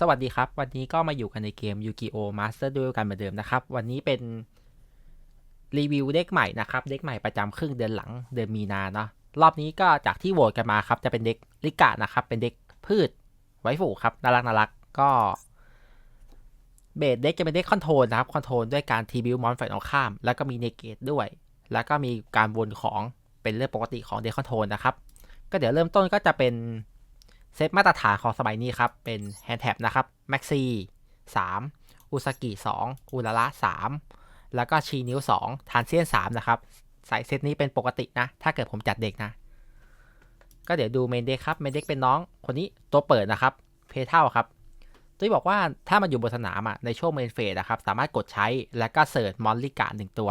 สวัสดีครับ วันนี้ก็มาอยู่กันในเกม Yu-Gi-Oh! Master Duel กันเหมือนเดิมนะครับ วันนี้เป็นรีวิวเด็กใหม่นะครับ เด็กใหม่ประจำครึ่งเดือนหลังเดือนมีนาเนาะ รอบนี้ก็จากที่โหวตกันมาครับ จะเป็นเด็กลิกะนะครับ เป็นเด็กพืชไว้ฝูครับน่ารักน่ารักก็เบสเด็กจะเป็นเด็กคอนโทรลนะครับ คอนโทรลด้วยการทีบิวมอนฝ่ายตรงข้าม แล้วก็มีเนเกตด้วย แล้วก็มีการวนของเป็นเรื่องปกติของเด็กคอนโทรลนะครับ ก็เดี๋ยวเริ่มต้นก็จะเป็น เซตมาตรฐานของสมัยนี้ครับ เป็นแฮนด์แท็บนะครับแม็กซี่3อุซากิ2อุลาระ3แล้วก็ชีนิ้ว2ทานเซียน3นะครับ ใส่เซตนี้เป็นปกตินะ ถ้าเกิดผมจัดเด็กนะ ก็เดี๋ยวดูเมนเด็กครับ เมนเด็กเป็นน้องคนนี้ตัวเปิดนะครับ เพเท่าครับตุ้ยบอกว่าถ้ามันอยู่บนสนามอะในช่วงเมนเฟสนะครับ สามารถกดใช้แล้วก็เสิร์ชมอนลิกาหนึ่งตัว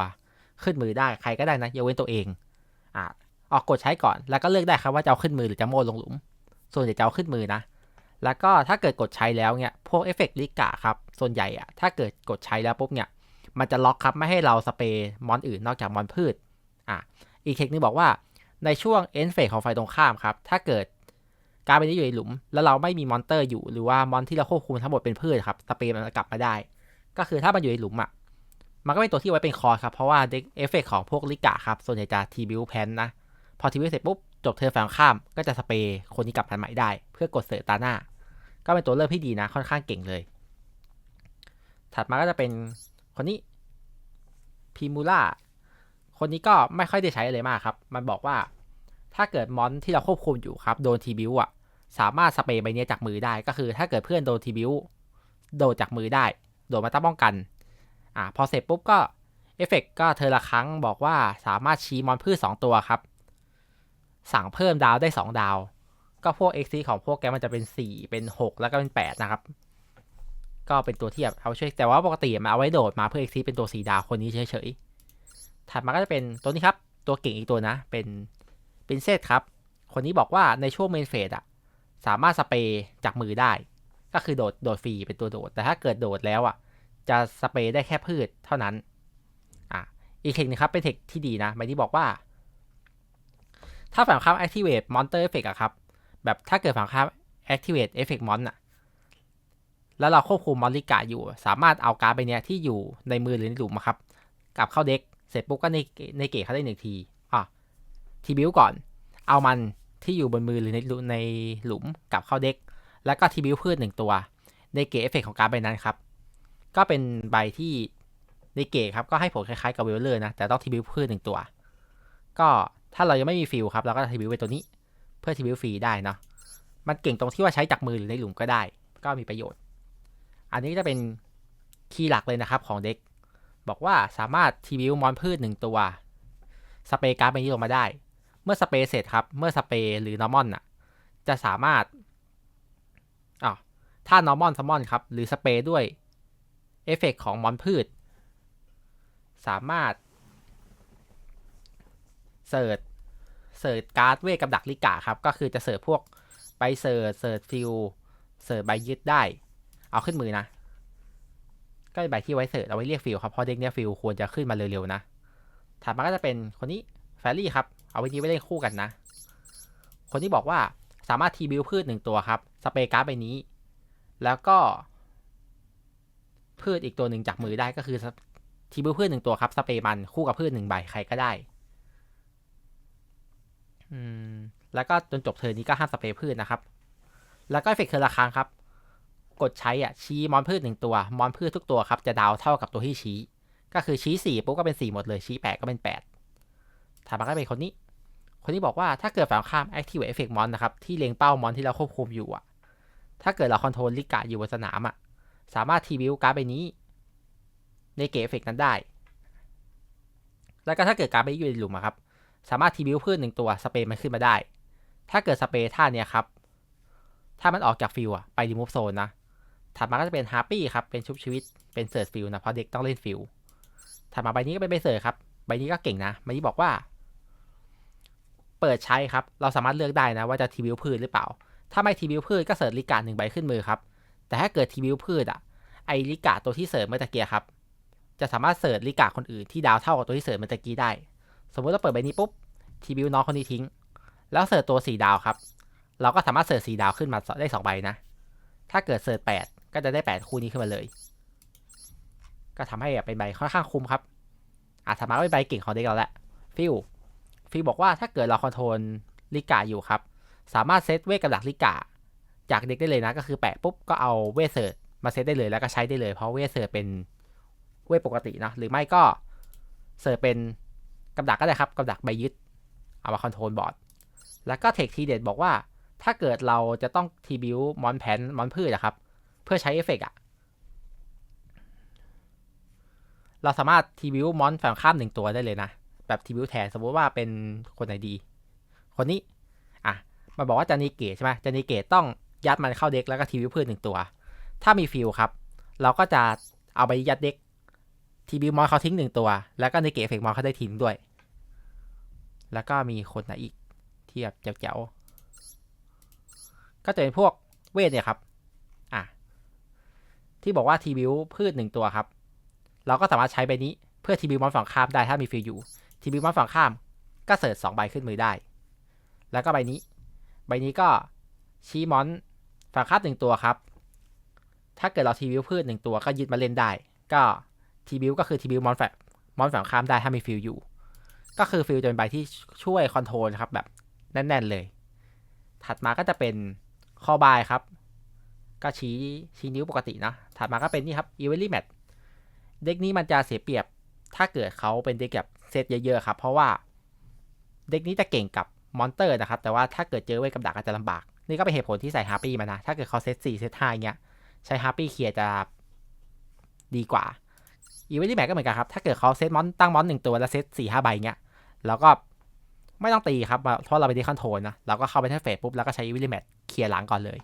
ขึ้นมือได้ใครก็ได้นะยกเว้นตัวเองอะออกกดใช้ก่อนแล้วก็เลือกได้ครับว่าจะเอาขึ้นมือหรือจะโมลงหลุม ส่วนใหญ่จะเอาขึ้นมือนะ แล้วก็ถ้าเกิดกดใช้แล้วเนี่ย พวกเอฟเฟกต์ลิกะครับ ส่วนใหญ่อะถ้าเกิดกดใช้แล้วปุ๊บเนี่ย มันจะล็อกครับไม่ให้เราสเปรย์มอนอื่นนอกจากมอนพืช อะ อีกเทคนิคบอกว่าในช่วงเอนเฟกของไฟตรงข้ามครับ ถ้าเกิดการเป็นนี้อยู่ในหลุม แล้วเราไม่มีมอนเตอร์อยู่ หรือว่ามอนที่เราควบคุมทั้งหมดเป็นพืชครับ สเปรย์มันจะกลับมาได้ ก็คือถ้ามันอยู่ในหลุมอะมันก็เป็นตัวที่ไว้เป็นคอร์ครับ เพราะว่าเด็กเอฟเฟกของพวกลิกะครับ ส่วนใหญ่จะทีบิวแพนนะ พอทีบิวเสร็จปุ๊บ จบเธอฝั่งข้ามก็จะสเปรย์คนนี้กลับมาใหม่ได้ เพื่อกดเสร์ตตาหน้า ก็เป็นตัวเลือกที่ดีนะ ค่อนข้างเก่งเลย ถัดมาก็จะเป็นคนนี้พีมูล่าคนนี้ก็ไม่ค่อยได้ใช้อะไรมากครับ มันบอกว่าถ้าเกิดมอนที่เราควบคุมอยู่ครับ โดนทีบิวอะสามารถสเปรย์ใบนี้จากมือได้ก็คือ ถ้าเกิดเพื่อนโดนทีบิวโดนจากมือได้ โดนมาตั้งป้องกันอ่าพอเสร็จปุ๊บก็เอฟเฟกก็เธอละครั้งบอกว่าสามารถชี้มอนพืช2ตัวครับ สั่งเพิ่มดาวได้ 2 ดาว ก็พวก x อของพวกแกมันจะเป็น 4 เป็น 6 แล้วก็เป็น 8 นะครับ ก็เป็นตัวที่แบบเอาช่วยแต่ว่าปกติมันเอาไว้โดดมาเพื่อ x เป็นตัว 4 ดาวคนนี้เฉยๆ ถัดมาก็จะเป็นตัวนี้ครับ ตัวเก่งอีกตัวนะ เป็นเป็นเซตครับ คนนี้บอกว่าในช่วงเมนเฟสอะสามารถสเปรย์จากมือได้ ก็คือโดดโดดฟรีเป็นตัวโดด แต่ถ้าเกิดโดดแล้วอะจะสเปรย์ได้แค่พืชเท่านั้นอะอีกเทคนึงครับเป็นเทคที่ดีนะหมายที่บอกว่า ถ้าฝั่งข้าม activate monster effect อะครับ แบบถ้าเกิดฝั่งข้าม activate effect mon อะแล้วเราควบคุมมอนลิกาอยู่ สามารถเอาการ์ดใบเนี้ยที่อยู่ในมือหรือในหลุมครับ กลับเข้าเด็ก เสร็จปุ๊บก็ในในเกตเขาได้หนึ่งที อะ ทีบิวก่อน เอามันที่อยู่บนมือหรือในในหลุมกลับเข้าเด็ก แล้วก็ทีบิวพืชหนึ่งตัว ในเกตเอฟเฟกของการ์ดใบนั้นครับ ก็เป็นใบที่ในเกตครับ ก็ให้ผลคล้ายๆกับเวลเลอร์นะ แต่ต้องทีบิวพืชหนึ่งตัว ก็ ถ้าเรายังไม่มีฟิลครับเราก็ทีบิวไปตัวนี้ เพื่อทีบิวฟรีได้เนาะมันเก่งตรงที่ว่าใช้จากมือหรือในหลุมก็ได้ ก็มีประโยชน์ อันนี้จะเป็นคีย์หลักเลยนะครับของเด็ก บอกว่าสามารถทีบิวมอนพืชหนึ่งตัวสเปรย์การ์ดใบนี้ลงมาได้ เมื่อสเปรย์เสร็จครับ เมื่อสเปรย์หรือนอร์มอนอะ จะสามารถอ๋อถ้านอร์มอนซัมมอนครับ หรือสเปรย์ด้วยเอฟเฟกของมอนพืช สามารถ เสิร์ชเสิร์ชการ์ดเวทกับดักลิกาครับ ก็คือจะเสิร์ชพวกใบเสิร์ชเสิร์ชฟิลเสิร์ชใบยึดได้ เอาขึ้นมือนะ ก็เป็นใบที่ไว้เสิร์ชเอาไว้เรียกฟิลครับเพราะเด็กเนี้ยฟิลควรจะขึ้นมาเร็วๆนะถัดมาก็จะเป็นคนนี้แฟรี่ครับ เอาไว้นี้ไว้เล่นคู่กันนะ คนที่บอกว่าสามารถทีบิวพืชหนึ่งตัวครับ สเปรย์การ์ดใบนี้ แล้วก็ พืชอีกตัวหนึ่งจากมือได้ก็คือทีบิวพืชหนึ่งตัวครับ สเปรย์มันคู่กับพืชหนึ่งใบใครก็ได้ อืม แล้วก็จนจบเทอร์นี้ก็ห้ามสเปรย์พืชนะครับ แล้วก็เอฟเฟกต์เทอร์ละครั้งครับ กดใช้อะชี้มอนพืชหนึ่งตัว มอนพืชทุกตัวครับจะดาวเท่ากับตัวที่ชี้ ก็คือชี้สี่ปุ๊บก็เป็นสี่หมดเลย ชี้แปดก็เป็นแปดถัดมาก็เป็นคนนี้ คนนี้บอกว่าถ้าเกิดฝั่งข้าม activate effect mon นะครับที่เล็งเป้ามอนที่เราควบคุมอยู่อะ ถ้าเกิดเราคอนโทรลลิกะอยู่บนสนามอะ สามารถทีวิวการ์ดใบนี้ในเกตเอฟเฟกนั้นได้ แล้วก็ถ้าเกิดการ์ดใบอยู่ในหลุมครับ สามารถทีวิวพืชหนึ่งตัวสเปรย์มันขึ้นมาได้ ถ้าเกิดสเปรย์ท่าเนี้ยครับ ถ้ามันออกจากฟิลอะไปรีมูฟโซนนะ ถัดมาก็จะเป็นฮาร์ปี้ครับ เป็นชุบชีวิต เป็นเสิร์ชฟิลนะ เพราะเด็กต้องเล่นฟิลถัดมาใบนี้ก็เป็นใบเสิร์ชครับ ใบนี้ก็เก่งนะใบนี้บอกว่า เปิดใช้ครับ เราสามารถเลือกได้นะว่าจะทีวิวพืชหรือเปล่า ถ้าไม่ทีวิวพืชก็เสิร์ชลิกาหนึ่งใบขึ้นมือครับ แต่ถ้าเกิดทีวิวพืชอะไอลิกาตัวที่เสิร์ชเมื่อตะเกียครับ จะสามารถเสิร์ชลิกาคนอื่นที่ดาวเท่ากับตัวที่เสิร์ชเมื่อตะกี้ได้ สมมติเราเปิดใบนี้ปุ๊บทีวิวน้องคนนี้ทิ้ง แล้วเสิร์ชตัวสี่ดาวครับ เราก็สามารถเสิร์ชสี่ดาวขึ้นมาได้สองใบนะ ถ้าเกิดเสิร์ชแปดก็จะได้ 8 คู่นี้ขึ้นมาเลย ก็ทำให้แบบเป็นใบค่อนข้างคุ้มครับอะสามารถเป็นใบเก่งของเด็กเราแหละฟิลฟิลบอกว่าถ้าเกิดเราคอนโทรลลิกาอยู่ครับ สามารถเซตเวทกับดักลิกาจากเด็กได้เลยนะ ก็คือแปะปุ๊บก็เอาเวทเซิร์มาเซตได้เลยแล้วก็ใช้ได้เลยเพราะเวทเซิร์เป็นเวทปกตินะหรือไม่ก็เซิร์เป็น กับดักก็ได้ครับ กับดักใบยึด เอามาคอนโทรลบอร์ด แล้วก็เทคทีเด็ดบอกว่า ถ้าเกิดเราจะต้องทีบิวมอนแพนมอนพืชอะครับ เพื่อใช้เอฟเฟกอะเราสามารถทีบิวมอนฝั่งข้ามหนึ่งตัวได้เลยนะ แบบทีบิวแทนสมมติว่าเป็นคนไหนดี คนนี้ อะมาบอกว่าจะนีเกตใช่ไหมจะนีเกตต้องยัดมันเข้าเด็กแล้วก็ทีบิวพืชหนึ่งตัว ถ้ามีฟิลครับ เราก็จะเอาไปยัดเด็ก ทีบิวมอนเขาทิ้งหนึ่งตัว แล้วก็ในเกตเฟกมอนเขาได้ทิ้งด้วย แล้วก็มีคนไหนอีกที่แบบเจ๋วๆก็จะเป็นพวกเวทเนี่ยครับ อะ ที่บอกว่าทีบิวพืชหนึ่งตัวครับ เราก็สามารถใช้ใบนี้เพื่อทีบิวมอนฝั่งข้ามได้ถ้ามีฟิลอยู่ ทีบิวมอนฝั่งข้ามก็เสิร์ชสองใบขึ้นมือได้ แล้วก็ใบนี้ ใบนี้ก็ชี้มอนฝั่งข้ามหนึ่งตัวครับ ถ้าเกิดเราทีบิวพืชหนึ่งตัวก็ยึดมาเล่นได้ ก็ ทีบิวก็คือทีบิวมอนฝั่งมอนฝั่งข้ามได้ถ้ามีฟิลอยู่ ก็คือฟิลจะเป็นใบที่ช่วยคอนโทรลครับแบบแน่น ๆ เลย ถัดมาก็จะเป็นคอบายครับ ก็ชี้ชี้นิ้วปกตินะ ถัดมาก็เป็นนี่ครับอีเวลลี่แมทเด็กนี้มันจะเสียเปรียบถ้าเกิดเขาเป็นเด็กแบบเซตเยอะๆครับ เพราะว่าเด็กนี้จะเก่งกับมอนเตอร์นะครับ แต่ว่าถ้าเกิดเจอเวทกับดักอาจจะลำบาก นี่ก็เป็นเหตุผลที่ใส่ฮาร์ปี้มานะ ถ้าเกิดเขาเซตสี่เซตห้าเงี้ย ใช้ฮาร์ปี้เคลียร์จะดีกว่า อีเวลลี่แมทก็เหมือนกันครับ ถ้าเกิดเขาเซตมอนตั้งมอนหนึ่งตัวแล้วเซตสี่ห้าใบเงี้ยแล้วก็ไม่ต้องตีครับ เพราะเราไปที่คอนโทรลนะ เราก็เข้าไปที่เฟสปุ๊บ แล้วก็ใช้วิลลิแมทเคลียร์หลังก่อนเลย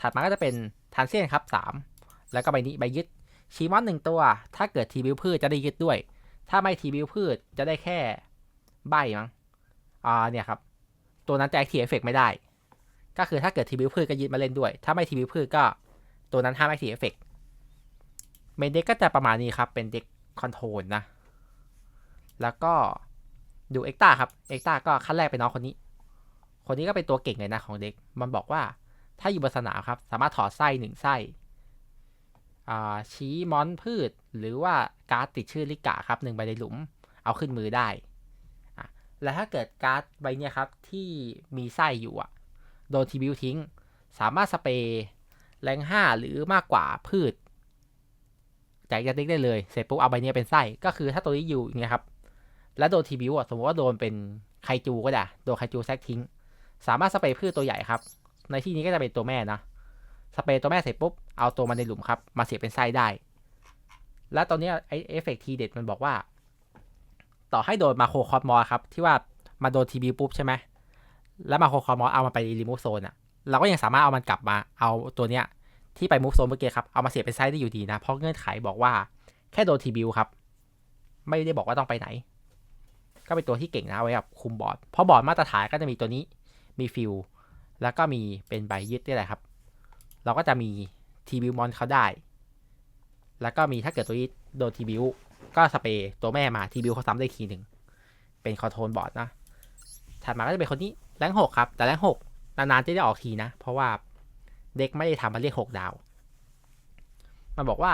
ถัดมาก็จะเป็นทานเซียนครับ 3 แล้วก็ใบนี้ใบยึดชีมอนหนึ่งตัว ถ้าเกิดทีบิวพืชจะได้ยึดด้วย ถ้าไม่ทีบิวพืชจะได้แค่ใบมั้ง อ่าเนี่ยครับ ตัวนั้นจะแอคทีฟเอฟเฟกไม่ได้ ก็คือถ้าเกิดทีบิวพืชก็ยึดมาเล่นด้วย ถ้าไม่ทีบิวพืชก็ตัวนั้นห้ามแอคทีฟเอฟเฟก เมนเด็กก็จะประมาณนี้ครับ เป็นเด็กคอนโทรลนะ แล้วก็ดูเอ็กตาครับ เอ็กตาก็ขั้นแรกเป็นน้องคนนี้ คนนี้ก็เป็นตัวเก่งเลยนะของเด็ก มันบอกว่าถ้าอยู่บนสนามครับ สามารถถอดไส้หนึ่งไส้ชี้มอนพืช หรือว่าการ์ดติดชื่อลิกะครับหนึ่งใบในหลุม เอาขึ้นมือได้ และถ้าเกิดการ์ดใบเนี้ยครับที่มีไส้อยู่อะโดนทีบิวทิ้ง สามารถสเปรย์แรงห้าหรือมากกว่าพืช จากยัดเด็กได้เลย เสร็จปุ๊บเอาใบนี้เป็นไส้ ก็คือถ้าตัวนี้อยู่อย่างเงี้ยครับ แล้วโดนทีบิวอะสมมติว่าโดนเป็นไคจูก็ได้ โดนไคจูแซกทิ้ง สามารถสเปรย์พืชตัวใหญ่ครับ ในที่นี้ก็จะเป็นตัวแม่นะ สเปรย์ตัวแม่เสร็จปุ๊บ เอาตัวมันในหลุมครับ มาเสียบเป็นไส้ได้ แล้วตอนนี้ไอเอฟเฟกทีเด็ดมันบอกว่า ต่อให้โดนมาโคคอสมอครับ ที่ว่ามาโดนทีบีปุ๊บใช่ไหมแล้วมาโคคอมอเอามันไปรีมูฟโซนอะเราก็ยังสามารถเอามันกลับมา เอาตัวเนี้ย ที่ไปมูฟโซนเมื่อกี้ครับ เอามาเสียบเป็นไซส้ได้อยู่ดีนะ เพราะเงื่อนไขบอกว่าแค่โดนทีบิวครับ ไม่ได้บอกว่าต้องไปไหน ก็เป็นตัวที่เก่งนะไว้กับคุมบอร์ด เพราะบอร์ดมาตรฐานก็จะมีตัวนี้ มีฟิลแล้วก็มีเป็นใบยึดนี่แหละครับ เราก็จะมีทีบิวมอนเขาได้ แล้วก็มีถ้าเกิดตัวนี้โดนทีบิวก็สเปย์ตัวแม่มาทีบิวเขาซ้ำได้ทีหนึ่ง เป็นคอนโทรลบอร์ดนะ ถัดมาก็จะเป็นคนนี้แรงหกครับ แต่แรงหกนานๆจะได้ออกทีนะ เพราะว่า เด็กไม่ได้ทำมาเรียกหกดาว มันบอกว่า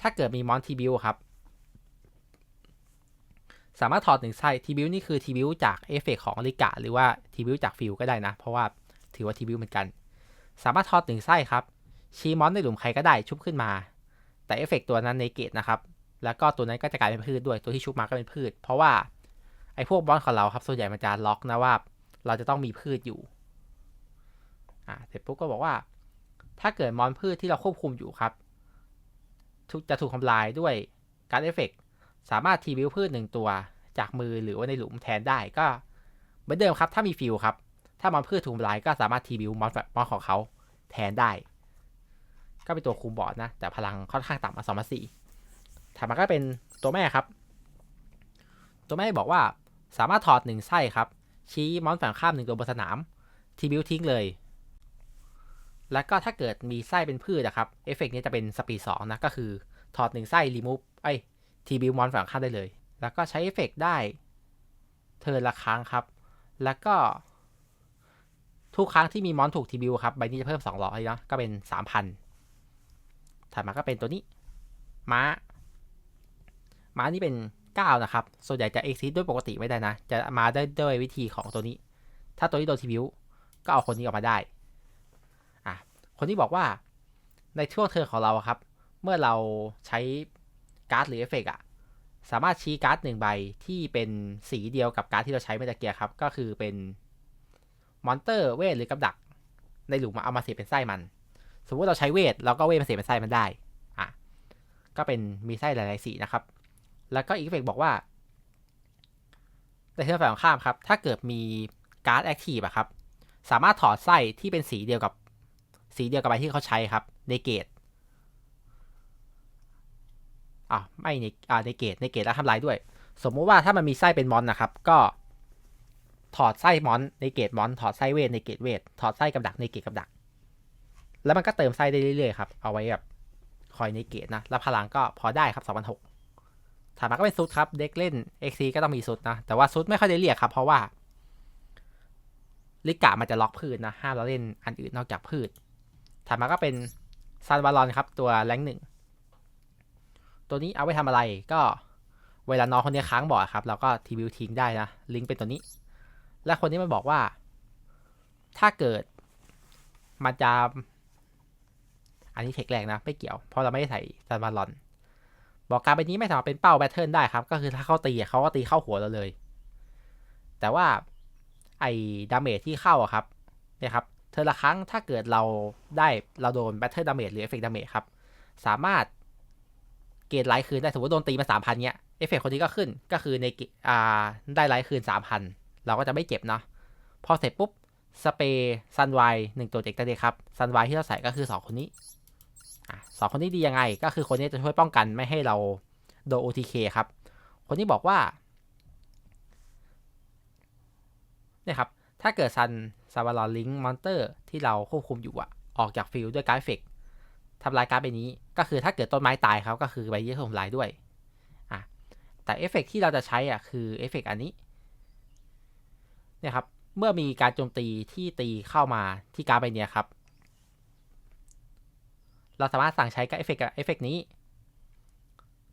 ถ้าเกิดมีมอนทีบิวครับ สามารถถอดหนึ่งไส้ทีบิวนี่คือทีบิวจากเอฟเฟกของอลิกะหรือว่าทีบิวจากฟิลก็ได้นะ เพราะว่าถือว่าทีบิวเหมือนกัน สามารถถอดหนึ่งไส้ครับ ชีมอนในหลุมใครก็ได้ชุบขึ้นมา แต่เอฟเฟกตัวนั้นในเกตนะครับแล้วก็ตัวนั้นก็จะกลายเป็นพืชด้วยตัวที่ชุบมาก็เป็นพืช เพราะว่าไอ้พวกบอสของเราครับส่วนใหญ่มันจะล็อกนะว่า เราจะต้องมีพืชอยู่ อ่าเสร็จปุ๊บก็บอกว่า ถ้าเกิดมอนพืชที่เราควบคุมอยู่ครับจะถูกทำลายด้วยการเอฟเฟกสามารถทีวิวพืชหนึ่งตัวจากมือหรือว่าในหลุมแทนได้ก็เหมือนเดิมครับ ถ้ามีฟิลครับ ถ้ามอนพืชถูกทำลายก็สามารถทีวิวมอนมอนของเขาแทนได้ ก็เป็นตัวคุมบอร์ดนะ แต่พลังค่อนข้างต่ำมาสองมาสี่ถัดมาก็เป็นตัวแม่ครับ ตัวแม่บอกว่าสามารถถอดหนึ่งไส้ครับ ชี้มอนฝั่งข้ามหนึ่งตัวบนสนาม ทีวิวทิ้งเลย แล้วก็ถ้าเกิดมีไส้เป็นพืชนะครับ เอฟเฟกนี้จะเป็นสปีดสองนะ ก็คือถอดหนึ่งไส้รีมูฟไอทีบิวมอนฝั่งข้ามได้เลย แล้วก็ใช้เอฟเฟกได้ เทิร์นละครั้งครับ แล้วก็ ทุกครั้งที่มีมอนถูกทีบิวครับ ใบนี้จะเพิ่มสองร้อยนะก็เป็นสามพันถัดมาก็เป็นตัวนี้ ม้า ม้านี่เป็นเก้านะครับ ส่วนใหญ่จะเอ็กซิสด้วยปกติไม่ได้นะ จะมาได้ด้วยวิธีของตัวนี้ ถ้าตัวนี้โดนทีบิวก็เอาคนนี้ออกมาได้ คนที่บอกว่าในช่วงเทิร์นของเราครับ เมื่อเราใช้การ์ดหรือเอฟเฟกต์อะสามารถชี้การ์ดหนึ่งใบที่เป็นสีเดียวกับการ์ดที่เราใช้เมื่อตะเกียครับ ก็คือเป็นมอนเตอร์เวทหรือกับดัก ในหลุมมาเอามาเสียเป็นไส้มัน สมมติเราใช้เวทเราก็เวทมาเสียเป็นไส้มันได้อะก็เป็นมีไส้หลายๆสีนะครับ แล้วก็อีกเฟกบอกว่าในเทอร์ฝั่งข้ามครับ ถ้าเกิดมีการ์ดแอคทีฟอะครับ สามารถถอดไส้ที่เป็นสีเดียวกับ สีเดียวกับใบที่เขาใช้ครับในเกตอ่าไม่ในอ่าในเกตในเกตแล้วทำลายด้วย สมมุติว่าถ้ามันมีไส้เป็นมอนนะครับ ก็ถอดไส้มอนในเกตมอนถอดไส้เวทในเกตเวทถอดไส้กับดักในเกตกับดัก แล้วมันก็เติมไส้ได้เรื่อยๆครับเอาไว้แบบคอยในเกตนะแล้วพลังก็พอได้ครับ2006ถัดมาก็เป็นซุดครับเด็กเล่น XC ก็ต้องมีซุดนะแต่ว่าซุดไม่ค่อยได้เรียกครับ เพราะว่าลิกะมันจะล็อกพืชนะห้ามเราเล่นอันอื่นนอกจากพืช ถัดมาก็เป็นซันวารอนครับ ตัวแรงหนึ่ง ตัวนี้เอาไว้ทำอะไรก็เวลาน้องคนนี้ค้างบ่อยครับ เราก็ทีวิวทิ้งได้นะ ลิงก์เป็นตัวนี้ และคนนี้มันบอกว่า ถ้าเกิดมันจะอันนี้เทคแรกนะ ไม่เกี่ยว เพราะเราไม่ได้ใส่ซันวารอน บอกการไปนี้ไม่สามารถเป็นเป้าแบทเทิลได้ครับ ก็คือถ้าเขาตีเขาก็ตีเข้าหัวเราเลย แต่ว่าไอ้ดาเมจที่เข้าอะครับเนี่ยครับ ธอละครั้งถ้าเกิดเราได้เราโดนแบทเทิลดาเมจหรือเอฟเฟกต์ดาเมจครับ สามารถเกณฑ์ไลท์คืนได้สมมติโดนตีมาสามพันเนี้ยเอฟเฟกต์คนนี้ก็ขึ้นก็คือในอ่าได้ไลท์คืนสามพันเราก็จะไม่เจ็บเนาะพอเสร็จปุ๊บ สเปรย์ซันไวหนึ่งตัวเด็กได้เลยครับซันไวที่เราใส่ก็คือสองคนนี้อะสองคนนี้ดียังไง ก็คือคนนี้จะช่วยป้องกันไม่ให้เราโดน OTK ครับ คนนี้บอกว่าเนี่ยครับ ถ้าเกิดซันซาวารอนลิงมอนเตอร์ที่เราควบคุมอยู่อะออกจากฟิลด้วยการ์ดเฟกทำลายการ์ดใบนี้ ก็คือถ้าเกิดต้นไม้ตายเขาก็คือใบนี้ถูกทำลายด้วยอะแต่เอฟเฟกที่เราจะใช้อะคือเอฟเฟกอันนี้เนี่ยครับเมื่อมีการโจมตีที่ตีเข้ามาที่การ์ดใบนี้ครับ เราสามารถสั่งใช้กับเอฟเฟกเอฟเฟกนี้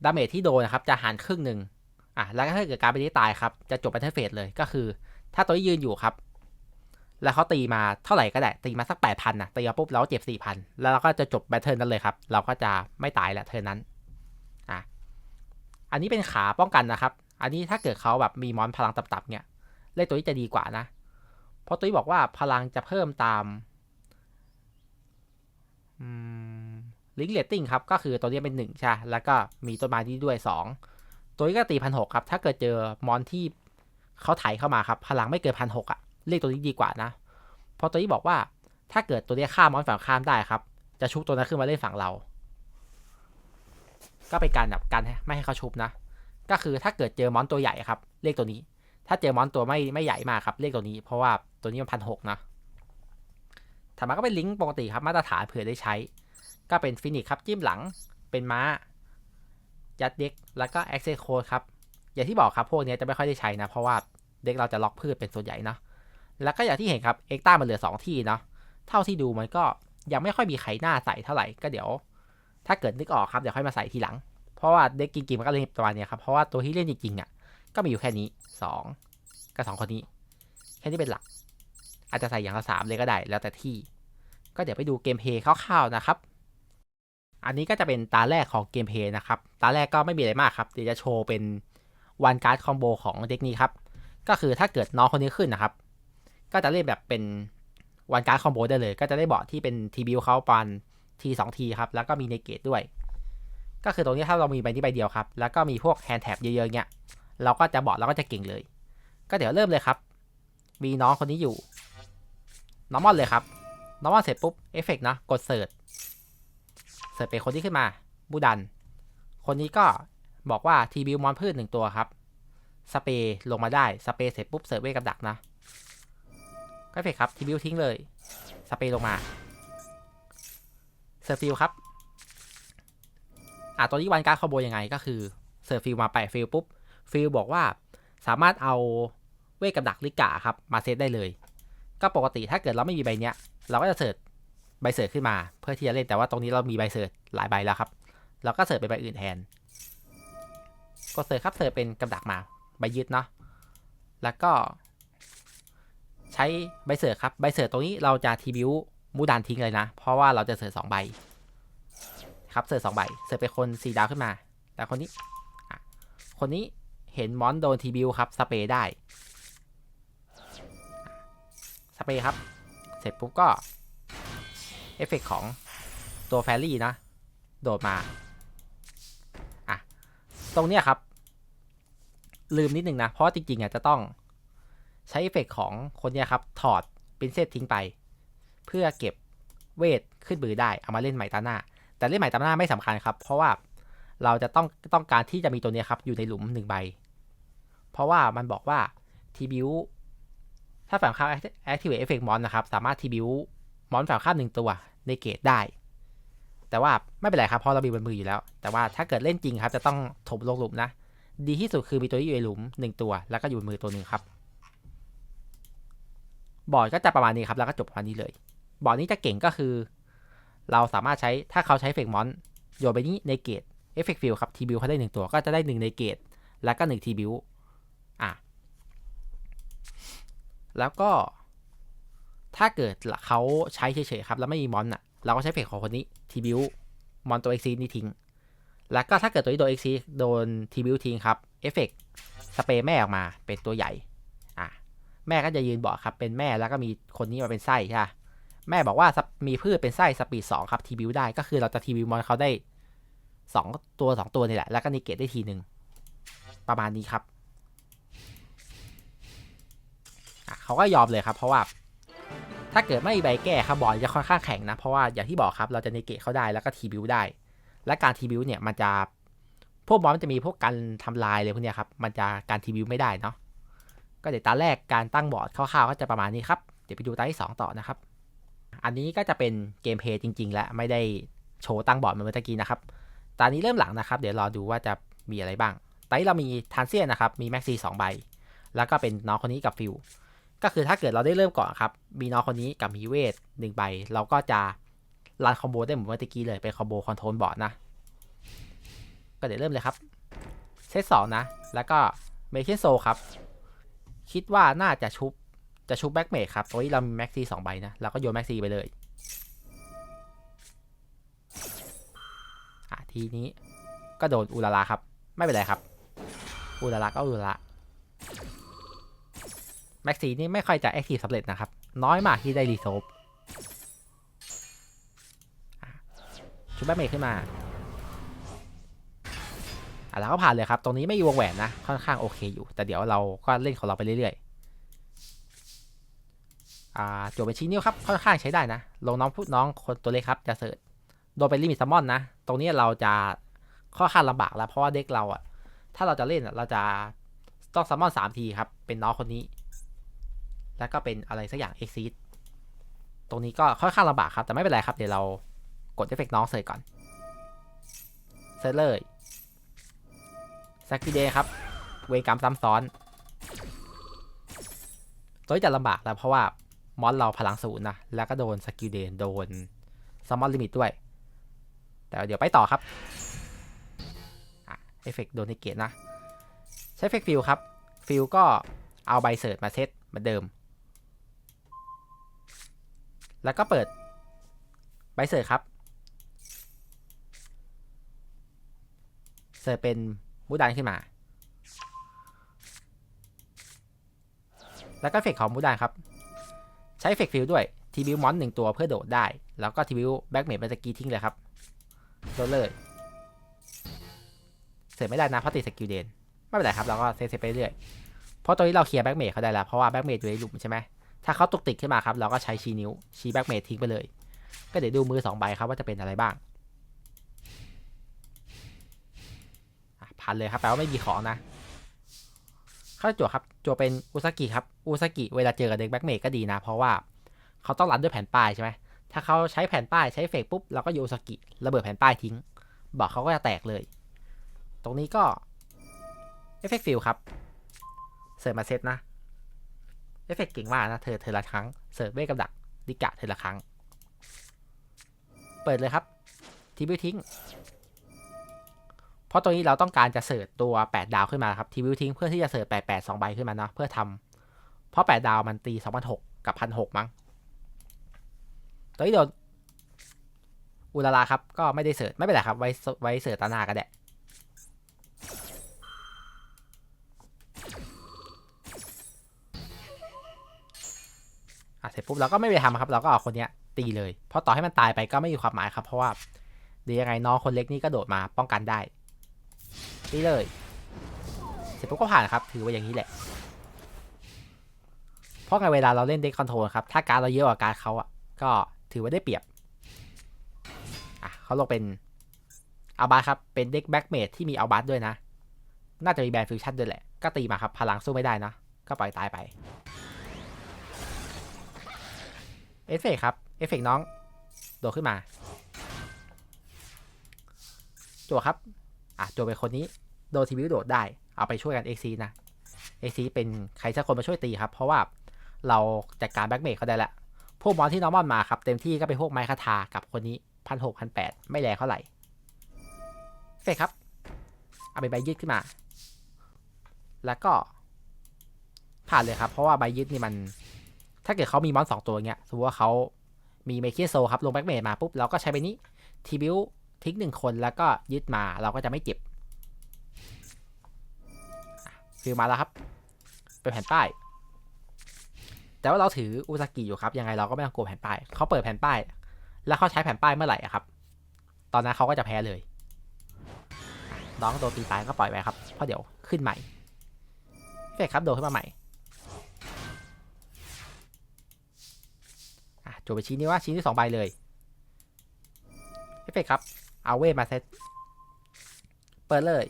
ดาเมจที่โดนนะครับจะหารครึ่งหนึ่งอะแล้วถ้าเกิดการ์ดใบนี้ตายครับจะจบเป็นเทเฟสเลยก็คือ ถ้าตัวที่ยืนอยู่ครับ แล้วเขาตีมาเท่าไหร่ก็ได้ ตีมาสักแปดพันนะตีมาปุ๊บเราก็เจ็บสี่พันแล้วเราก็จะจบแบทเทิลนั้นเลยครับ เราก็จะไม่ตายแหล้วเทิร์นนั้นอะอันนี้เป็นขาป้องกันนะครับ อันนี้ถ้าเกิดเขาแบบมีมอนพลังตับๆเนี่ยเลขตัวนี้จะดีกว่านะ เพราะตัวนี้บอกว่าพลังจะเพิ่มตามลิงเลตติ้งครับ ก็คือตัวนี้เป็นหนึ่งใช่แล้วก็มีต้นไม้ที่ด้วยสองตัวนี้ก็ตีพันหกครับ ถ้าเกิดเจอมอนที่เขาไถเข้ามาครับ พลังไม่เกินพันหกอะ เลขตัวนี้ดีกว่านะ เพราะตัวนี้บอกว่าถ้าเกิดตัวนี้ฆ่ามอนฝั่งข้ามได้ครับ จะชุบตัวนั้นขึ้นมาเล่นฝั่งเรา ก็เป็นการแบบการไม่ให้เขาชุบนะ ก็คือถ้าเกิดเจอมอนตัวใหญ่ครับเลขตัวนี้ ถ้าเจอมอนตัวไม่ไม่ใหญ่มากครับเลขตัวนี้ เพราะว่าตัวนี้มันพันหกนะถัดมาก็เป็นลิงก์ปกติครับมาตรฐานเผื่อได้ใช้ ก็เป็นฟินิกครับจิ้มหลัง เป็นม้า ยัดเด็ก แล้วก็ a c c e s s code ครับ อย่างที่บอกครับพวกนี้จะไม่ค่อยได้ใช้นะ เพราะว่าเด็กเราจะล็อกพืชเป็นส่วนใหญ่นะ แล้วก็อย่างที่เห็นครับเอ็กต้ามันเหลือ 2 ที่เนาะเท่าที่ดูมันก็ยังไม่ค่อยมีใครหน้าใส่เท่าไหร่ก็เดี๋ยว ถ้าเกิดนึกออกครับเดี๋ยวค่อยมาใส่ทีหลัง เพราะว่าเด็กจริงๆมันก็เล่นประมาณนี้ครับเพราะว่าตัวที่เล่นจริงๆอะก็มีอยู่แค่นี้ 2 กับ 2 คนนี้ แค่นี้เป็นหลัก อาจจะใส่อย่างละสามเลยก็ได้แล้วแต่ที่ ก็เดี๋ยวไปดูเกมเพย์คร่าวๆนะครับ อันนี้ก็จะเป็นตาแรกของเกมเพย์นะครับตาแรกก็ไม่มีอะไรมากครับเดี๋ยวจะโชว์เป็นวันการ์ดคอมโบของเด็กนี้ครับก็คือถ้าเกิดน้องคนนี้ขึ้นนะครับ ก็จะเล่นแบบเป็นวันการ์ดคอมโบได้เลย ก็จะได้บอร์ดที่เป็นทีบิวเขาปานทีสองทีครับ แล้วก็มีในเกตด้วย ก็คือตรงนี้ถ้าเรามีใบนี้ใบเดียวครับ แล้วก็มีพวกแฮนด์แท็บเยอะๆเงี้ยเราก็จะบอร์ดเราก็จะเก่งเลย ก็เดี๋ยวเริ่มเลยครับ มีน้องคนนี้อยู่น้องมอนเลยครับน้องมอนเสร็จปุ๊บเอฟเฟกนะกดเสิร์ชเสิร์ชเป็นคนที่ขึ้นมาบูดัน คนนี้ก็บอกว่าทีบิวมอนพืชหนึ่งตัวครับสเปรลงมาได้สเปรเสร็จปุ๊บเสิร์ฟเวกับดักนะ ก็เฟกครับทีบิวทิ้งเลย สเปรย์ลงมาเสิร์ฟฟิลครับ อะตัวนี้วันการ์ดคอมโบยังไงก็คือเสิร์ฟฟิลมาไปฟิลปุ๊บฟิลบอกว่าสามารถเอาเวกับดักลิกาครับมาเซตได้เลย ก็ปกติถ้าเกิดเราไม่มีใบเนี้ย เราก็จะเสิร์ชใบเสิร์ชขึ้นมา เพื่อที่จะเล่นแต่ว่าตรงนี้เรามีใบเสิร์ชหลายใบแล้วครับ เราก็เสิร์ชเป็นใบอื่นแทนกดเสิร์ชครับเสิร์ชเป็นกำดักมาใบยึดเนาะแล้วก็ ใช้ใบเสิร์ชครับ ใบเสิร์ชตรงนี้เราจะทีบิวมูดันทิ้งเลยนะ เพราะว่าเราจะเสิร์ชสองใบ ครับเสิร์ชสองใบ เสิร์ชเป็นคนสีดาวขึ้นมา แต่คนนี้ คนนี้เห็นมอนโดนทีบิวครับ สเปรย์ได้ สเปรย์ครับ เสร็จปุ๊บก็ เอฟเฟกของตัวแฟรี่นะ โดดมา อะ ตรงเนี้ยครับ ลืมนิดนึงนะ เพราะจริงๆอะจะต้อง ใช้เอฟเฟกของคนเนี้ยครับ ถอดป็นเซตทิ้งไป เพื่อเก็บเวทขึ้นมือได้ เอามาเล่นใหม่ตาหน้า แต่เล่นใหม่ตาหน้าไม่สำคัญครับ เพราะว่าเราจะต้องต้องการที่จะมีตัวเนี้ยครับ อยู่ในหลุมหนึ่งใบ เพราะว่ามันบอกว่าทีบิวถ้าฝั่งข้าม activate effect mon นะครับ สามารถทีบิวมอนฝั่งข้ามหนึ่งตัวในเกตได้ แต่ว่าไม่เป็นไรครับเพราะเรามีบนมืออยู่แล้ว แต่ว่าถ้าเกิดเล่นจริงครับ จะต้องถมลงหลุมนะ ดีที่สุดคือมีตัวที่อยู่ในหลุมหนึ่งตัว แล้วก็อยู่บนมือตัวหนึ่งครับ บอร์ดก็จะประมาณนี้ครับ แล้วก็จบประมาณนี้เลย บอร์ดนี้จะเก่งก็คือ เราสามารถใช้ถ้าเขาใช้เฟกมอนโยนไปนี้ในเกตเอฟเฟกฟิลครับทีบิวเขาได้หนึ่งตัวก็จะได้หนึ่งในเกตแล้วก็หนึ่งทีบิวอะแล้วก็ ถ้าเกิดเขาใช้เฉยๆครับ แล้วไม่มีมอนอะ เราก็ใช้เฟกของคนนี้ทีบิวมอนตัวเอ็กซีนี่ทิ้ง แล้วก็ถ้าเกิดตัวนี้โดนเอ็กซีโดนทีบิวทิ้งครับเอฟเฟกสเปรย์แม่ออกมาเป็นตัวใหญ่ แม่ก็จะยืนบอกครับเป็นแม่แล้วก็มีคนนี้มาเป็นไส้ใช่ไหมแม่บอกว่ามีพืชเป็นไส้สปีดสองครับทีบิวได้ก็คือเราจะทีบิวมอนเขาได้สองตัวสองตัวนี่แหละ แล้วก็นิเกตได้ทีหนึ่งประมาณนี้ครับเขาก็ยอมเลยครับ เพราะว่า ถ้าเกิดไม่มีใบแก้ครับบอลจะค่อนข้างแข็งนะ เพราะว่าอย่างที่บอกครับเราจะเนเกตเขาได้แล้วก็ทีบิวได้ และการทีบิวเนี่ยมันจะพวกบอลมันจะมีพวกการทำลายเลยพวกเนี้ยครับมันจะการทีบิวไม่ได้เนาะ ก็เดี๋ยวตาแรกการตั้งบอร์ดคร่าวๆก็จะประมาณนี้ครับ เดี๋ยวไปดูตาที่ 2 ต่อนะครับ อันนี้ก็จะเป็นเกมเพย์จริง ๆ และไม่ได้โชว์ตั้งบอร์ดเหมือนเมื่อกี้นะครับตอนนี้เริ่มหลังนะครับ เดี๋ยวรอดูว่าจะมีอะไรบ้างตอนนี้เรามีทานเซียนนะครับ มีแม็กซี่สองใบ แล้วก็เป็นน้องคนนี้กับฟิลก็คือถ้าเกิดเราได้เริ่มก่อนครับ มีน้องคนนี้กับมีเวทหนึ่งใบ เราก็จะรันคอมโบได้เหมือนเมื่อกี้เลยเป็นคอมโบคอนโทรลบอร์ดนะ ก็เดี๋ยวเริ่มเลยครับ เซตสองนะ แล้วก็เมเคนโซครับ คิดว่าน่าจะชุบ จะชุบแบ็กเมดครับโอ้ยเรามีแม็กซีสองใบนะ เราก็โยนแม็กซีไปเลยอะทีนี้ก็โดนอุลาลาครับ ไม่เป็นไรครับ อุลาลาก็อุลาลาแม็กซีนี่ไม่ค่อยจะแอคทีฟสำเร็จนะครับ น้อยมากที่ได้รีโซฟชุดแบ็กเมดขึ้นมา อะแล้วก็ผ่านเลยครับ ตรงนี้ไม่มีวงแหวนนะ ค่อนข้างโอเคอยู่ แต่เดี๋ยวเราก็เล่นของเราไปเรื่อยๆ อ่าจบเป็นชิ้นนิ้วครับ ค่อนข้างใช้ได้นะ ลงน้องพูดน้องคนตัวเล็กครับ จะเสิร์ชโดนเป็นลิมิตซัมมอนนะ ตรงนี้เราจะค่อนข้างลำบากแล้ว เพราะว่าเด็กเราอะถ้าเราจะเล่นเราจะต้องซัมมอนสามทีครับ เป็นน้องคนนี้ แล้วก็เป็นอะไรสักอย่าง exit ตรงนี้ก็ค่อนข้างลำบากครับ แต่ไม่เป็นไรครับ เดี๋ยวเรากดเอฟเฟกน้องเสิร์ชก่อน เสิร์ชเลย สักกิเดย์ครับ เวกรรมซ้ำซ้อนตัวจะลำบากแล้วเพราะว่ามอนเราพลังศูนย์นะ แล้วก็โดนสกิลเดนโดนซัมมอนลิมิตด้วย แต่เดี๋ยวไปต่อครับเอฟเฟกโดนในเกตนะ ใช้เอฟเฟกฟิลครับ ฟิลก็เอาใบเสิร์ชมาเซตเหมือนเดิม แล้วก็เปิดใบเสิร์ชครับ เสิร์ชเป็น มูดานขึ้นมา แล้วก็เฟกของมูดานครับ ใช้เฟกฟิลด้วยทีบิวมอนหนึ่งตัวเพื่อโดดได้ แล้วก็ทีบิวแบ็กเมดเมื่อกี้ทิ้งเลยครับโดนเลยเสร็จไม่ได้นะเพราะติดสกิลเดนไม่เป็นไรครับเราก็เซฟไปเรื่อยเพราะตอนนี้เราเคลียร์แบ็กเมดเขาได้แล้วเพราะว่าแบ็กเมดอยู่ในหลุมใช่ไหมถ้าเขาตกติดขึ้นมาครับเราก็ใช้ชี้นิ้วชี้แบ็กเมดทิ้งไปเลย ก็เดี๋ยวดูมือสองใบครับว่าจะเป็นอะไรบ้าง พันเลยครับแปลว่าไม่มีของนะเข้าจั่วครับจั่วเป็นอุซากิครับอุซากิเวลาเจอกับเด็กแบ็กเมดก็ดีนะ เพราะว่าเขาต้องรันด้วยแผ่นป้ายใช่ไหมถ้าเขาใช้แผ่นป้ายใช้เฟกปุ๊บเราก็โยอุซากิระเบิดแผ่นป้ายทิ้ง บอกเขาก็จะแตกเลย ตรงนี้ก็เอฟเฟกต์ฟิลครับเสริมมาเซตนะเอฟเฟกต์เก่งมากนะเธอเธอละครั้งเสิร์ฟเวกับดักดิกะเธอละครั้ง เปิดเลยครับทีวิวทิ้ง ราะตัวนี้เราต้องการจะเสิร์ฟตัว 8 ดาวขึ้นมาครับทีวิวทิ้งเพื่อที่จะเสิร์ฟ8 8 2ใบขึ้นมาเนาะเพื่อทำเพราะ 8 ดาวมันตี2006กับ1,600มั้งตัวนี้โดนอุลาลาครับ ก็ไม่ได้เสิร์ฟไม่เป็นไรครับ ไว้ไว้เสิร์ฟตานาก็ได้เสร็จปุ๊บเราก็ไม่ไปทำครับ เราก็เอาคนเนี้ยตีเลย เพราะต่อให้มันตายไปก็ไม่มีความหมายครับ เพราะว่าดียังไงน้องคนเล็กนี่ก็โดดมาป้องกันได้ ตีเลย เสร็จปุ๊บก็ผ่านครับ ถือว่าอย่างนี้แหละ เพราะไงเวลาเราเล่นเด็กคอนโทรลครับ ถ้าการเราเยอะกว่าการเขาอะ ก็ถือว่าได้เปรียบ อะเขาลงเป็นอาบาสครับ เป็นเด็กแบ็กเมดที่มีอาบาสด้วยนะ น่าจะมีแบนฟิวชั่นด้วยแหละ ก็ตีมาครับ พลังสู้ไม่ได้นะ ก็ปล่อยตายไป เอฟเฟกต์ครับ เอฟเฟกต์น้อง โดดขึ้นมาจั่วครับ อะโจั่วไปคนนี้โดนทีวิวโดดได้ เอาไปช่วยกันเอซีนะเอซีเป็นใครสักคนมาช่วยตีครับ เพราะว่าเราจัดการแบ็กเมดเขาได้ละ พวกมอนที่น้องมอนมาครับ เต็มที่ก็เป็นพวกไม้คาทากับคนนี้พันหกพันแปดไม่แรงเท่าไหร่เฟกครับ เอาไปใบยืดขึ้นมา แล้วก็ ผ่านเลยครับ เพราะว่าใบยืดนี่มัน ถ้าเกิดเขามีมอนสองตัวเงี้ยสมมติว่าเขามีเมคิโซครับลงแบ็กเมดมาปุ๊บเราก็ใช้ไปนี้ทีบิว ทิ้งหนึ่งคนแล้วก็ยึดมาเราก็จะไม่เจ็บฟิลมาแล้วครับเป็นแผ่นป้าย แต่ว่าเราถืออุซากิอยู่ครับ ยังไงเราก็ไม่ต้องกลัวแผ่นป้ายเขาเปิดแผ่นป้าย แล้วเขาใช้แผ่นป้ายเมื่อไหร่อะครับ ตอนนั้นเขาก็จะแพ้เลย น้องโดนตีตายก็ปล่อยไปครับเพราะเดี๋ยวขึ้นใหม่เฟกครับโดดขึ้นมาใหม่จบไปชิ้นนี้ว่าชิ้นที่สองใบเลยเอฟเฟกครับ เอาเวทมาเซตเปิดเลย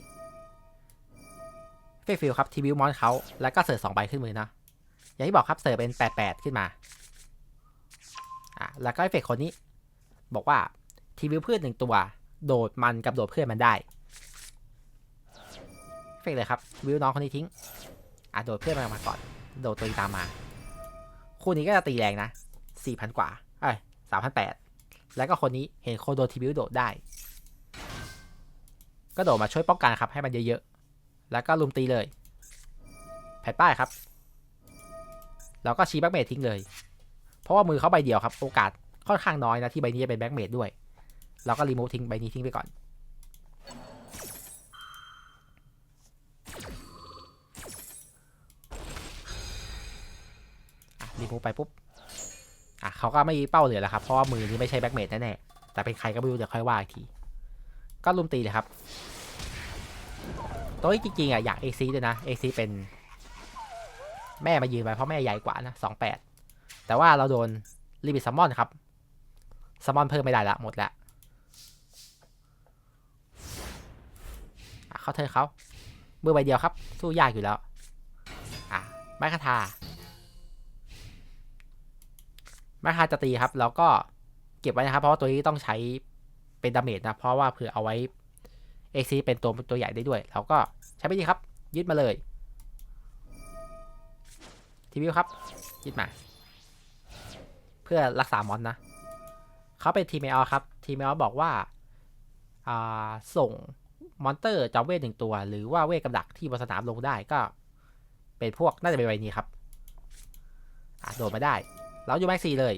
เฟกฟิลครับทีวิวมอนเขาแล้วก็เสิร์ฟสองใบขึ้นมือนะ อย่างที่บอกครับเสิร์ฟเป็นแปดแปดขึ้นมาอะแล้วก็เอฟเฟกคนนี้ บอกว่าทีวิวพื่อนหนึ่งตัว โดดมันกับโดดเพื่อนมันได้เอฟเฟกเลยครับวิวน้องคนนี้ทิ้งอะโดดเพื่อนมันมาก่อน โดดตัวตามมา คู่นี้ก็จะตีแรงนะสี่พันกว่าเอ้ยสามพันแปดแล้วก็คนนี้เห็นโคโดทีบิวโดดได้ ก็โดดมาช่วยป้องกันครับให้มันเยอะๆ แล้วก็ลุมตีเลย แผ่นป้ายครับ แล้วก็ชี้แบ็กเมดทิ้งเลย เพราะว่ามือเขาใบเดียวครับ โอกาสค่อนข้างน้อยนะที่ใบนี้จะเป็นแบ็กเมดด้วย เราก็รีมูฟทิ้งใบนี้ทิ้งไปก่อน รีมูฟไปปุ๊บ อะเขาก็ไม่เป้าเหลือแล้วครับ เพราะว่ามือนี้ไม่ใช่แบ็กเมดแน่ๆ แต่เป็นใครก็ไม่รู้เดี๋ยวค่อยว่าอีกที ก็ลุมตีเลยครับ ตัวนี้จริงๆอะอยากเอซีด้วยนะเอซีเป็น แม่มายืนไปเพราะแม่ใหญ่กว่านะสองแปดแต่ว่าเราโดนลิมิตซัมมอนครับซัมมอนเพิ่มไม่ได้ละหมดละเขาเธอเขามือใบเดียวครับ สู้ยากอยู่แล้วอะไม้คาทาไมาคาจะตีครับ แล้วก็เก็บไว้นะครับ เพราะว่าตัวนี้ต้องใช้ เป็นดาเมจนะ เพราะว่าเผื่อเอาไว้เอ็กซีเป็นตัวตัวใหญ่ได้ด้วย เราก็ใช้ไปดีครับ ยึดมาเลย ทีวิวครับ ยึดมา เพื่อรักษามอนนะ เขาเป็นทีมเอลครับ ทีมเอลบอกว่าอ่าส่งมอนเตอร์จอมเวทหนึ่งตัว หรือว่าเวทกับดักที่บนสนามลงได้ก็เป็นพวกน่าจะเป็นใบนี้ครับอะโดดมาได้ เราอยู่แม็กซีเลย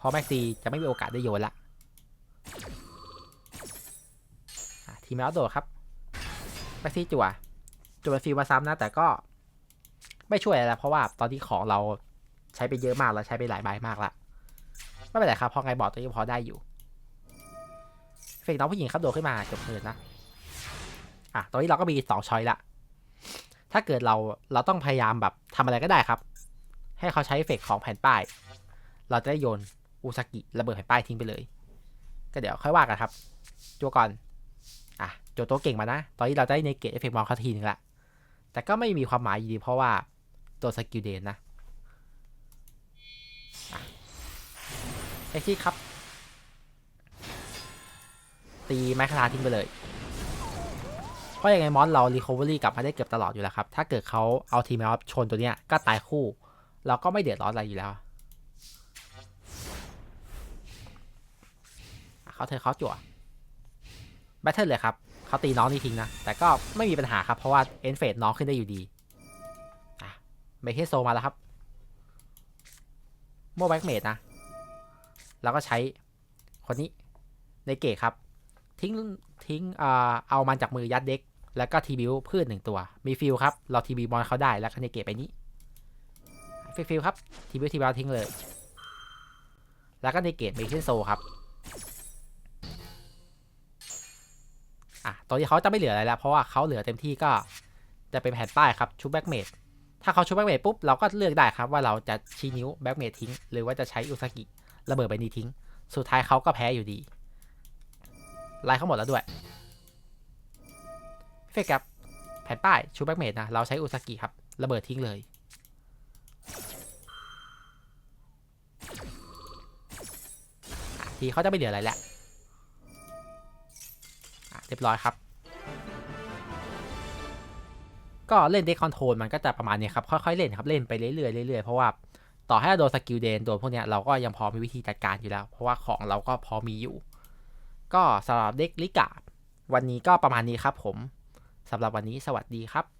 พราะแม็กซีจะไม่มีโอกาสได้โยนละ ทีมแล้วโดดครับแม็กซีจั่วจั่วฟิลมาซ้ำนะ แต่ก็ไม่ช่วยอะไรเพราะว่าตอนที่ของเราใช้ไปเยอะมากแล้วใช้ไปหลายใบมากละไม่เป็นไรครับพอไงบอดตัวนี้พอได้อยู่เฟกน้องผู้หญิงครับโดดขึ้นมาจบเทิร์นนะอะตอนนี้เราก็มีสองช้อยละถ้าเกิดเราเราต้องพยายามแบบทำอะไรก็ได้ครับ ให้เขาใช้เฟกของแผ่นป้าย เราจะได้โยนอุซากิระเบิดแผ่นป้ายทิ้งไปเลย ก็เดี๋ยวค่อยว่ากันครับจัวก่อน จโตเก่งมานะ ตอนนี้เราได้ในเกตเอฟเฟกต์มองเขาทีนึงละ แต่ก็ไม่มีความหมายดีเพราะว่าตัวสกิลเดนนะเอ็กซี่ครับ ตีไม้คาทาทิ้งไปเลย เพราะยังไงมอนเรารีคอเวอรี่กลับมาได้เกือบตลอดอยู่แล้วครับ ถ้าเกิดเขาเอาทีมแอฟชนตัวเนี้ยก็ตายคู่ เราก็ไม่เดือดร้อนอะไรอยู่แล้วเขาเธอเขาจั่วแบทเทิลเลยครับ เขาตีน้องนี่ทิ้งนะ แต่ก็ไม่มีปัญหาครับ เพราะว่าเอ็นเฟดน้องขึ้นได้อยู่ดีอะเมเทโซมาแล้วครับโมแบ็กเมดนะ แล้วก็ใช้คนนี้ในเกตครับ ทิ้งทิ้งเอ่อเอามันจากมือยัดเด็ก แล้วก็ทีบิวพืชหนึ่งตัว มีฟิลครับ เราทีบีบอลเขาได้แล้วก็ในเกตไปนี้ฟิลฟิลครับ ทีบิวทีบิวทิ้งเลย แล้วก็ในเกตเมเทนโซครับ ตอนนี้เขาจะไม่เหลืออะไรแล้ว เพราะว่าเขาเหลือเต็มที่ก็จะเป็นแผ่นป้ายครับชุบแบ็กเมดถ้าเขาชุบแบ็กเมดปุ๊บเราก็เลือกได้ครับว่าเราจะชี้นิ้วแบ็กเมดทิ้ง หรือว่าจะใช้อุซากิระเบิดใบนี้ทิ้ง สุดท้ายเขาก็แพ้อยู่ดีไล่เขาหมดแล้วด้วยเฟกครับแผ่นป้ายชูแบ็กเมดนะเราใช้อุซากิครับระเบิดทิ้งเลยทีเขาจะไม่เหลืออะไรแล้ว เรียบร้อยครับ ก็เล่นเด็กคอนโทรลมันก็จะประมาณนี้ครับ ค่อยๆเล่นครับ เล่นไปเรื่อยๆเรื่อยๆเพราะว่าต่อให้เราโดนสกิลเดนโดนพวกเนี้ยเราก็ยังพอมีวิธีจัดการอยู่แล้ว เพราะว่าของเราก็พอมีอยู่ ก็สำหรับเด็กลิกาวันนี้ก็ประมาณนี้ครับผมสำหรับวันนี้สวัสดีครับ